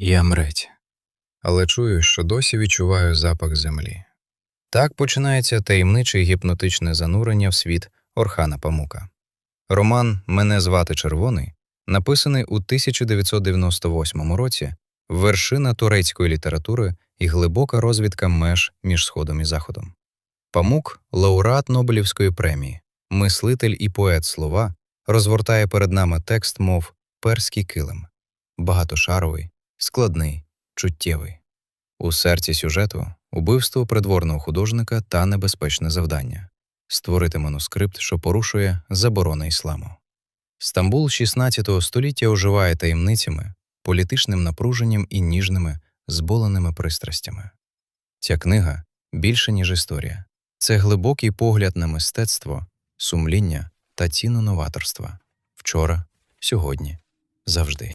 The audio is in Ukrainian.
Я мреть. Але чую, що досі відчуваю запах землі. Так починається таємниче гіпнотичне занурення в світ Орхана Памука. Роман Мене звати Червоний, написаний у 1998 році, вершина турецької літератури і глибока розвідка меж між Сходом і Заходом. Памук, лауреат Нобелівської премії, мислитель і поет слова, розгортає перед нами текст, мов перський килим, багатошаровий, складний, чуттєвий. У серці сюжету убивство придворного художника та небезпечне завдання створити манускрипт, що порушує заборони ісламу. Стамбул 16 століття оживає таємницями, політичним напруженням і ніжними, зболеними пристрастями. Ця книга більше, ніж історія. Це глибокий погляд на мистецтво, сумління та ціну новаторства вчора, сьогодні, завжди.